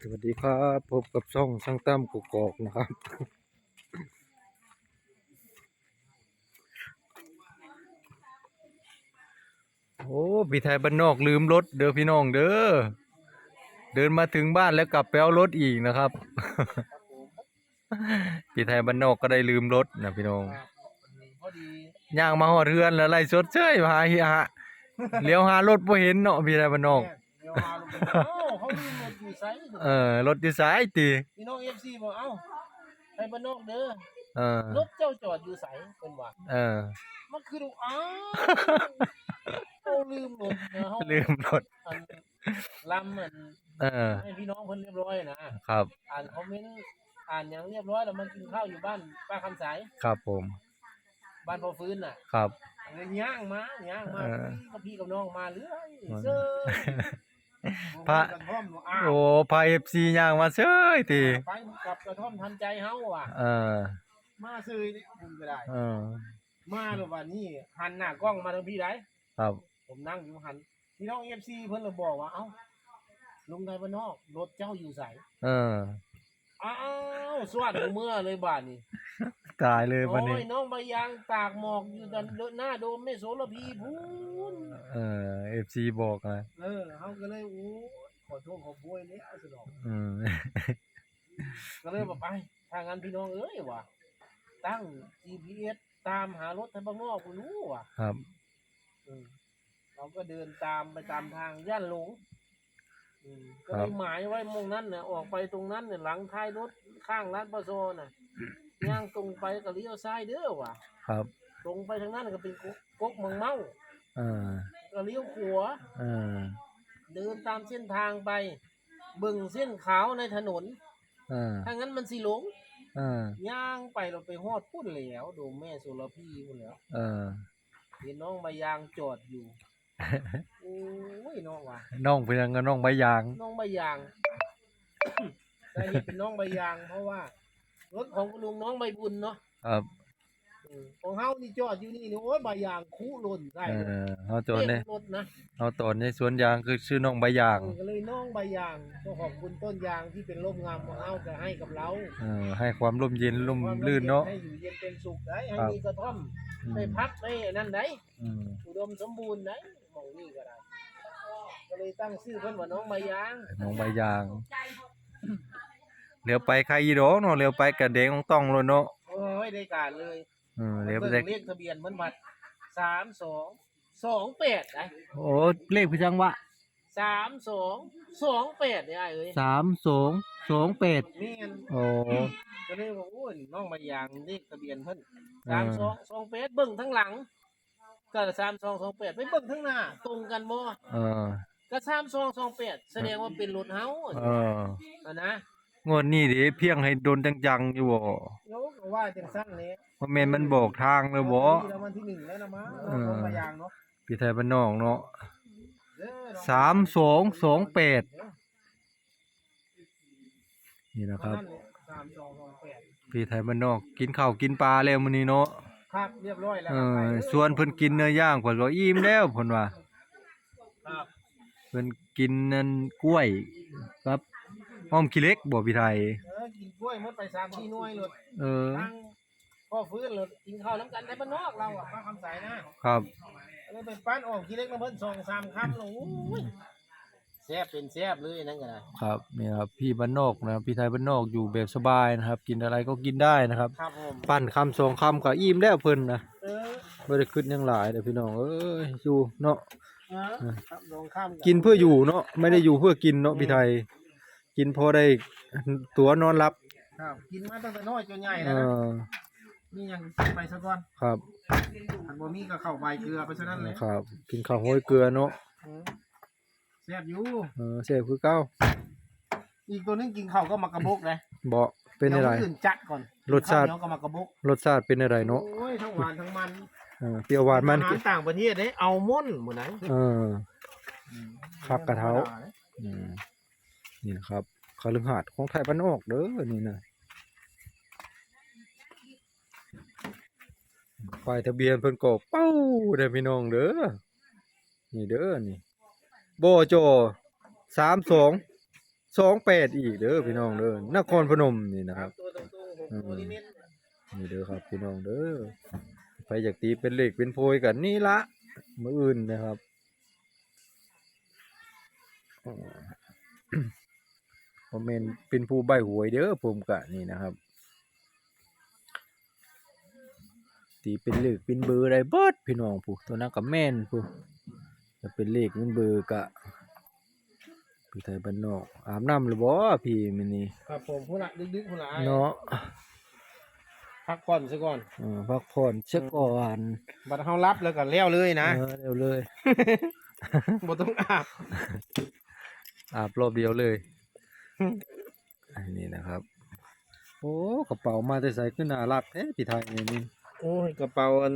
สวัสดีครับพบกับช่องช่างตั้มกกอกนะครับ โอ้พี่ไทยบ้านนอกลืมรถเด้อพี่น้องเด้อเดินมาถึงบ้านแล้วกลับไปเอารถอีกนะครับ พี่ไทยบ้านนอกก็ได้ลืมรถนะพี่น้องพอดีย่างมาหอดเรือนแล้วไล่สดเชยมาหาเฮียฮะเลี้ยวหารถบ่เห็นเนาะพี่ไทยบ้านนอกเดี๋ยวมาลงไปเอ้าเขาลืมรถอยู่ ไสเออรถอยู่สายตีพี่น้อง FC บอกเอ้าไปบ้านนอกเด้อเออรถเจ้าจอดอยู่ไสเพิ่นว่าเออ มันคือดูอ้าวเขาลืมรถนะเขาลืมรถอันลำอันเออให้พี่น้องเพิ่นเรียบร้อยนะครับ อ่านคอมเมนต์อ่านอย่างเรียบร้อยแล้วมันกินข้าวอยู่บ้านป้าคำสายครับผม บ้านพอฟื้นน่ะ ครับเลยย่างมาย่างมาเออกับพี่กับน้องมาเรื่อยเออเซ้ย พระ กระท่อมอ้าวโอ้พายเอฟซีย่างมาเชยตีไปกับกระท่อมทันใจเฮาว่ะ เออมาซื้อนี่ผมก็ได้ เออมาหรือว่านี่หันหน้ากล้องมาทางพี่ได้ครับผมนั่งอยู่หันพี่น้องเอฟซีเพิ่นเลยบอกว่า เอ้าลุงไทยบ้านนอกรถเจ้าอยู่ใสเออ อ้าวสวัสดีเมื่อเลยบาทนี่ ตายเลยวันโอ้นี้ยน้องใบยางตากหมอกอยู่ดันหน้าโดมไม่โสระพีพูนเออเอฟซีบอกนะเออเขาก็เลยโอ้ยขอโทษขอโพยแล้วสนองอืมก็เลยบอกไปถ้างั้นพี่น้องเอ้ยว่ะตั้ง GPS ตามหารถทางบ้านนอกกูรู้ว่ะครับอืมเราก็เดินตามไปตามทางย่านหลงอืม ก็เลยหมายไว้มองนั้นน่ะออกไปตรงนั้นเนี่ยหลังท้ายรถข้างร้านปลาโซน่ะย่างตรงไปก็เลี้ยวซ้ายเด้อว่ะครับ ตรงไปทางนั้นก็เป็นกกกกเมังเมาเออก็เลี้ยวขวาเออเดินตามเส้นทางไปเบิ่งเส้นขาวในถนนเออถ้างั้นมันสิหลงเออย่างไปเราไปฮอดพุ่นแล้วโดมแม่สุรพีพุ่นแล้วเออเห็นน้องใบยางจอดอยู่ โอ้ยน้องว่ะน้องเพียงกับน้องใบยาง น้องใบยางแต่เห็นเป็นน้องใบยาง เพราะว่ารถของคุณลุงน้องใบบุญเนาะครับอืมของเฮานี่จอดอยู่นี่นี่โอ้ยใบยางคู่หล่นใส่เออเอาตัวนี้รถนะเอาตัวนี้สวนยางคือชื่อน้องใบยางเออก็เลยน้องใบยางก็ขอบคุณต้นยางที่เป็นร่มงามของเฮาก็ให้กับเราเออให้ความร่มเย็นร่มความลื่นเนาะให้อยู่เย็นเป็นสุขได้ให้ครับมีกระท่อมอืได้มพักได้นั่นได้อืมอุดมสมบูรณ์ได้หมองนี่ก็ได้ ก็เลยตั้งชื่อเพิ่นว่าน้องใบยางน้องใบยางเลี้ยวไปใครอีดอกเนาะเลี้ยวไปกระเด้งของต้องเลยเนาะโอ้ยได้การเลยเออเลี้ยวไปเบิ่ได้งเลขทะเบียนมันบัดสามสองสองแปดนะโอ้เลขพี่จังวะสามสองสองแปดเนี่ยไอ้เอ้ยสามสองสองแปดนี่นโอ้ก็เลยบอกโอ้ยน้องใบยางเลขทะเบียนเพิ่นเออสามสองสองแปดเบิ่งทั้งหลังก็สามสองสองแปดไปเบิ่งทั้งหน้าตรงกันบ่เออ ก็สามสองสองแปดแสดงว่าเป็นรถเฮาเอออะนะงวดนี้ดิเพียงให้โดนจังๆอยู่บ่โยกว่าจังสั้นนี้ว่าแม่นมันบอกทางเลยบ่รางวัลที่หนึ่งแล้วนะมั้งเออน้องใบยางเนาะพี่ไทยบ้านนอกเนาะเด้อน้องสามสองสองแปดนี่นะครับนั่นเนี่ยสามสองสองแปดพี่ไทยบ้านนอก กินข้าวกินปลาแล้วมื้อนี้เนาะครับเรียบร้อยแล้วเอครับอไปด้อส่วนเพิ่นกินเนื้อย่างเพิ่นว่าอิ่มแล้วเพิ่นว่าครับ เพิ่นกินนั่นกล้วยครับอ้อมขี้เหล็กบ่พี่ไทย เออกินกล้วยหมดไปสามที่หน่วยเลยเออ ตั้งพ่อฟื้นเลยกินข้าวน้ำกันในบ้านนอกเราอะป้าคำใสนะครับ เลยไปปั้นออกกินเล็กน้ำเพิ่นสองสามคำลงอุ้ยแซ่บเป็นแซ่บเลยนั่นก็ได้ครับนี่ครับพี่บ้านนอกนะครับพี่ไทยบ้านนอกอยู่แบบสบายนะครับ กินอะไรก็กินได้นะครับ ครับผมปั้นคำสองคำก็อิ่มแล้วเพิ่นนะเออ บ่ได้ขึ้นหยังหลายเด้อพี่น้องเอ้ยอยู่เนาะเออ ครับลงข้ามกินเพื่ออยู่เนาะไม่ได้อยู่เพื่อกินเนาะพี่ไทย กินพอได้ตัวนอนรับครับกินมาตั้งแต่น้อยจนใหญ่เอแล้วนะอนี่ยังกินไปซะก่อนครับอันบ่มีก็เข้าใบเกลือไปซะนั่นเลยครับ กินข้าวห้อยเกลือเนาะอืมแซ่บอยู่ เออเสียคือเก้าอีกตัวนึงกินข้าวก็มากระบกเลยบ่เป็นอะไร ดี๋ยวมื้อื่นจัดก่อนรสชาติ ข้วเหนียวก็มากระบกรสชาติเป็นอะไรเนาะโอ้ยทั้งหวานทั้งมัน เออเปรี้ยวหวานมัน อาหารต่างประเทศเด้เอาม่อนหมื้อไหนเออ ครับกระเท้า อืมนี่นะครับคาลึงหาดของไทยบ้านนอกเด้อนี่นะป้ายทะเบียนเพิ่นก็เป้าเด้อพี่น้องเด้อนี่เด้อนี่บจสามสอง28อีกเด้อพี่น้องเด้อนครพนมนี่นะคครัรับบตัวตรงๆหกตัวนิดนี่เด้อครับพี่น้องเด้อ ไปอยากตีเป็นเลขเป็นโพยกันนี่ละมื้ออื่นนะครับอ๋อผมเป็นเป็นผู้ใบหวยเด้อผมกะนี่นะครับ ตีเป็นเลขเป็นเบอร์ได้เบิดพี่น้องผู้ตัวนั้นก็แม่นผู้จะเป็นเลขเป็นเบอร์กะพี่ไทยบ้านนอกอาบน้ำหรือบ่พี่มื้อนี้ๆครับผมพุ่นละดึกๆพุ่นละอ้ายเนาะ พักก่อนซะก่อนเออพักผ่อนเช็คก่อนบัดเฮารับแล้วก็แล้วเลยนะเออเร็วเลยบ่ต้องอาบอาบรอบเดียวเลยอันนี้นะครับ โอ้กระเป๋ามาแต่ใส่ขึ้นน่ารักแท้พี่ไทยเนี่ยนี่โอ้ยกระเป๋าอัน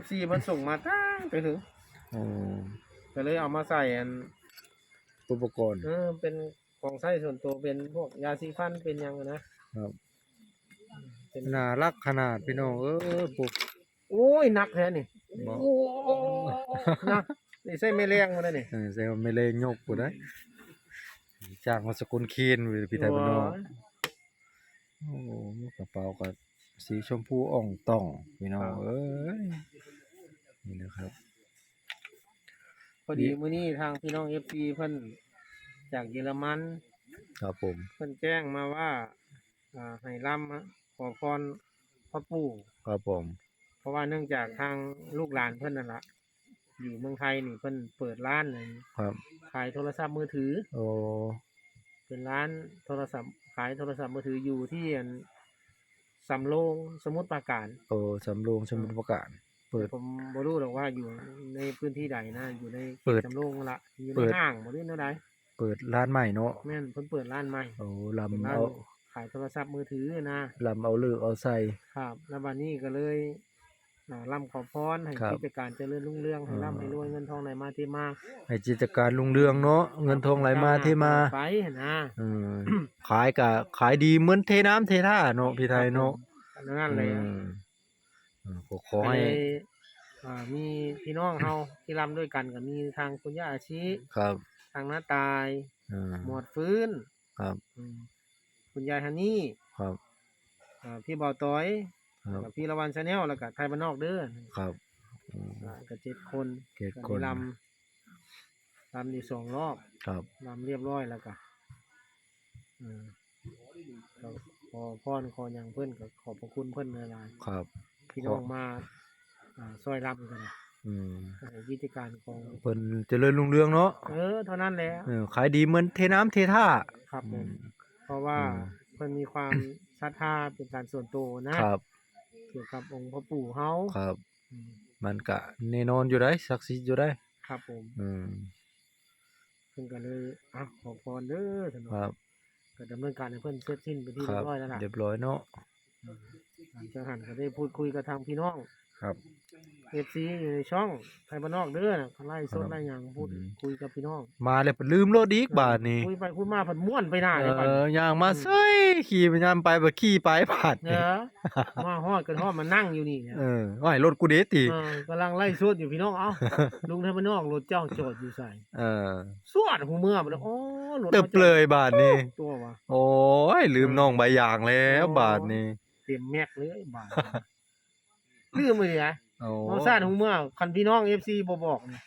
FC มันส่งมาตั้งไปถึงโอ้ก็เลยเอามาใส่อันอุปกรณ์เออเป็นของใช้ส่วนตัวเป็นพวกยาสีฟันเป็นหยังอะนะครับเป็ นน่ารักขนาดพี่น้องเออปุ๊บโอ้ยหนักแท้นี่บอกโอ้หนักนี่ใส่ไม่แรงมาแล้วนี่เออใส่ว่าไม่เลยยกกูได้จ้างมาสกุลเคีนเว้ยพี่ไทยบ้านนอกโอ้ยโอ้กระเป๋าก็สีชมพูอ่องต่องพี่น้องครับเอ้ยนี่นะครับพอดีมื้อนี้ทางพี่น้อง FC เพิ่นจากเยอรมันครับผมเพิ่นแจ้งมาว่าอ่าให้ร่ำฮะข อพรพ่อปู่ ครับผม เพราะว่าเนื่องจากทางลูกหลานเพิ่นนั่นละอยู่เมืองไทยนี่เพิ่นเปิดร้านเลยครับขายโทรศัพท์มือถือ โอ้เป็นร้านโทรศัพท์ขายโทรศัพท์มือถืออยู่ที่อันสำโรงสมุทรปราการ โอ้สำโรงสมุทรปราการ เปิด ผมบ่รู้หรอกว่าอยู่ในพื้นที่ใดนะ อยู่ในเปิดสำโรงนั่นละอยู่เปิในดห้างบ่รู้แนวใดเปิดร้านใหม่เนาะแม่นเพิ่นเปิดร้านใหม่โอ้เป็นลำร้านเอา ขายโทรศัพท์มือถือนะลำเอาเลือกเอาใส่ ครับแล้วบัดนี้ก็เลยอ่าร่ำขอพรให้ครับ กิจการเจริญรุ่งเรืองให้อ่าร่ำให้รวยเงินทองไหลมาเทมาให้จิตการลุงเรืองเนาะเงินทองไหลมาเทมาไปนะเออขายกะขายดีเหมือนเทน้ำเทท่าเนาะพี่ไทยเนาะนั่นเลยอืมเออขอขอก็ให้เลยอ่ามีพี่น้องเฮาที่ร่ำด้วยกันก็มีทางคุณย่าอาชีครับทางน้าตาย เออ หมวดฟื้นครับ อืม คุณยายฮันนี่ครับอ่าพี่เบาต้อยครับกับพี่ละวันชาแนลแล้วก็ไทยบ้านนอกเด้อครับอืมอ่าก็เจ็ดคนเจ็ดก็คนได้ลำลำอยู่สองรอบครับลำเรียบร้อยแล้วก็อืมก็ขอพรขออย่างเพิ่นก็ขอบพระคุณเพิ่นหลายครับ ๆพี่น้องมาอ่าซอยรับกันนะอืมให้กิจการของ เพิ่นเจริญรุ่งเรืองเนาะเออเท่านั้นแหละเออขายดีเหมือนเทน้ำเทท่าครับผอืมมเพ ราะว่าอืมเพิ่นมีความศรัทธาเป็นการส่วนตัวนะครับ เกี่ยวกับองค์พระปู่เฮาครับอืมมันก็แน่นอนอยู่ได้ศักดิ์สิทธิ์อยู่ได้ ครับผม อืมเพิ่นก็เลยอะขอพรเด้อท่านครับ ก็ดำเนินการให้เพิ่นเสร็จสิ้นไปนที่คเรีรัยบบร้อยแล้วล่ะ เรียบร้อยเนาะอืม หลังจากนั้นก็ได้พูดคุยกับทางพี่น้องครับ FC อยู่ในช่องไทยบ้านนอกเด้อน่ะเขาไล่สดครับไล่หยังพูดอืม คุยกับพี่น้องมาแล้วเพิ่นลืมรถอีกบาทนี่คุยไปคุยมาเพิ่นม่วนไปหน้าเลยเอบัดนี้อย่างมาเซ้ยขี่ไปยามไปบ่ขี่ไปบาทเนนี่อะมาฮอดกันฮอดมานั่งอยู่นี่เนี่ยเออว่าให้รถกูเด้ติเออกำลังไล่สดอยู่พี่น้องเอ้าลุงไทยบ้านนอกรถเจ้าจอดอยู่ใส่เออสวดหูเมื่อบ่ได้อ๋อรถเติบเลยบาทนี่ ตัววะ โอ้ยลืมน้องใบยางแล้วบาทนี่เต็มแม็กเลยบาทลืมไปเลยนะโอ้เอาซ่านหูเมื่อคันพี่น้อง FC บ่บอกนี่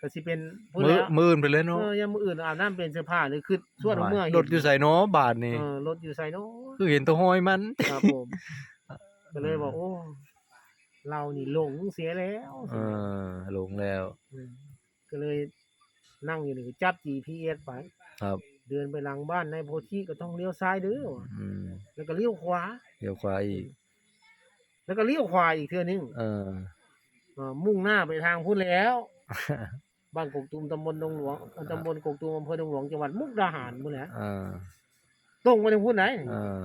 ก็สิเป็นผู้มือแล้วมื่นไปเลยเนาะเออยามมื้ออื่นอาบน้ำเป็นเสื้อผ้าหรือคือสวดหูเมื่อรถอยู่ใส่เนาะบาทนี่เออรถอยู่ใส่เนาะคือเห็นตัวห้อยมัน ครับผมก็เลยบอกโอ้เรานี่หลงเสียแล้วเออลงแล้ว มก็เลยนั่งอยู่นี่ก็จับ GPS ไป ครับ เดินไปหลังบ้านในโพธิก็ต้องเลี้ยวซ้ายเด้อว่ะอืมแล้วก็เลี้ยวขวา เดี๋ยวควายอีก แล้วก็เลี้ยวขวาอีกเทื่อนึงเออเอ่อมุ่งหน้าไปทางพุ่นแล้ว บ้านกกตูมตำบลดงหลวงเอ่อตำบลกกตูมอำเภอดงหลวงจังหวัดมุกดาหารพุ่นแหละเออตรงไปทางพุ่นไหนเออ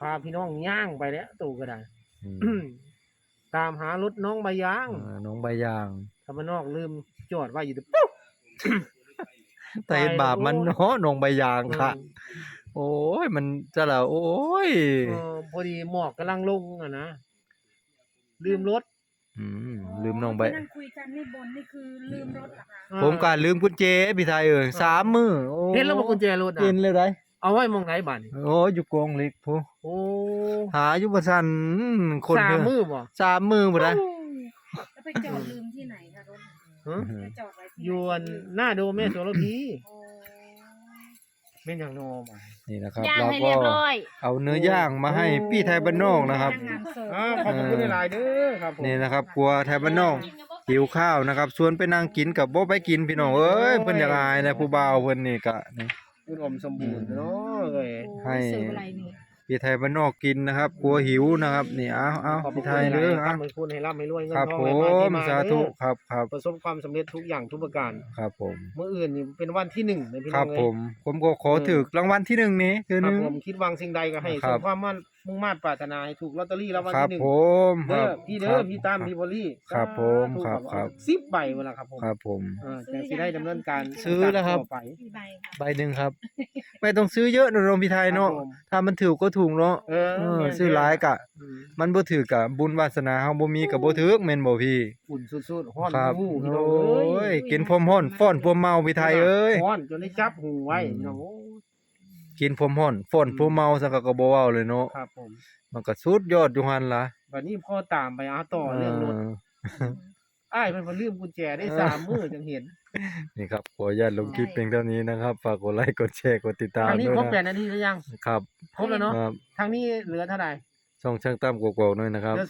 พาพี่น้องย่างไปแล้วตู่ก็ได้ อืมตามหารถน้องใบยางเออน้องใบยางถ้ามันนอกลืมจอดไว้อยู่แต่ปุ๊บ แต่เห็นบาปมันเนาะน้องใบยางค่ะ โอ้ย มันจะละโอ้ยเออพอดีหมอกกำลังลงอะนะ ลืมรถอืมลืมน้องใบที่นั่งคุยกันนี่บนนี่คือลืมรถเหรอคะผมก็ลืมกุญแจพี่ไทยเอ้ยสามมื้อโอ้เห็นแล้วบอกกุญแจรถอะเห็นเลยได้เอาไว้มองไหนบ้านโอ้อยู่กองเหล็กพูโอ้หาอยู่บ่ทันคนสาเด้มอมือบ่สามมื้อบ่ได้แล้วไปจอดลืมที่ไหนคะรถฮะไปจอดไว้ที่ไหนยวนหน้าดูแม่โสระพีโอ้ แม่นอย่างโนมานี่นะครับย่างเราให้ก็เรียบร้อย เอาเนื้อย่างมาให้พี่ไทยบ้านนอกนะครับพกงานเสิร์ฟอ่าขอบคุณหลายๆเด้อครับผม นี่นะครับกลัวไทยบ้านนอกหิวข้าวนะครับชวนไปนั่งกินกับบ่ไปกินพี่น้องเอ้ยเพิ่นอยากอายนะผู้บ่าวเพิ่นนี่ก็นี่อุดมสมบูรณ์เนาะเอ้ยให้เสิร์ฟอะไรนี่ พี่ไทยบ้านนอกกินนะครับ กลัวหิวนะครับ นี่เอาเอาขอบพี่ณไทยเด้อครัเอาบมันคุณให้ร่ำให้รวยเงินครับทองผไหลมาเทมมาสาธุเด้อครับครับประสบความสำเร็จทุกอย่างทุกประการ ครับผมเมื่ออื่นนี่เป็นวันที่หนึ่งในพี่คน้รัอบงเอ้ยผมผมก็ขอถือรางวัลที่หนึ่งนี้คือคหรับนึงผมคิดหวังสิ่งใดก็ให้ครัสบมความมั่น มุ่งมั่นปรารถนาให้ถูกลอตเตอรี่รางวัลครับที่หนึ่งผมคเด้รัอบพี่เด้คอรับ พี่ตามพี่บอลลี่ครับผมสาธุครับครับสิบใบเวลาครับผมครับผม เออแต่สิได้ดำเนินการซื้อแล้วครับ ต่อไปกี่ใบคะใบหนึ่งครับ ไม่ต้องซื้อเยอะนะโรงพี่ไทยเนาะครับผมถ้ามันถูกก็ถูกเนาะเออเออแม่นซื้อหลายกะ อืมมันบ่ถือกะบุญวาสนาเฮาบ่มีก็บ่ถึกแม่นบ่พี่อุ่นสุดๆฮ้อนครับหูพี่น้โอองเอ้้ยยกินพรมฮ้อนฟ้อนพรมเมาพี่ไทยเอ้ย ฮ้อนจนได้จับหูไว้อืมพี่น้องโอ้ย กินพรมฮ้อนฟ้อนพรมเมาซังก็ก็บ่เว้าเลยเนาะครับผม มันก็สุดยอดอยู่หั่นล่ะวันนี้พ่อตามไปเอาต่อเรื่องรถอ้ายมันมาลืมกุญแจได้สามมื้อจังเห็น นี่ครับขออนุญาตลงคลิปเพียงเท่านี้นะครับ ฝากกดไลค์กดแชร์กดติดตามทางนี้ด้วยครบแปนะดนาทีหรือยัง ครับ ครบแล้วเนาะครับทางนี้เหลือเท่าไหร่ช่องช่างตั้มกกอกๆด้วยนะครับ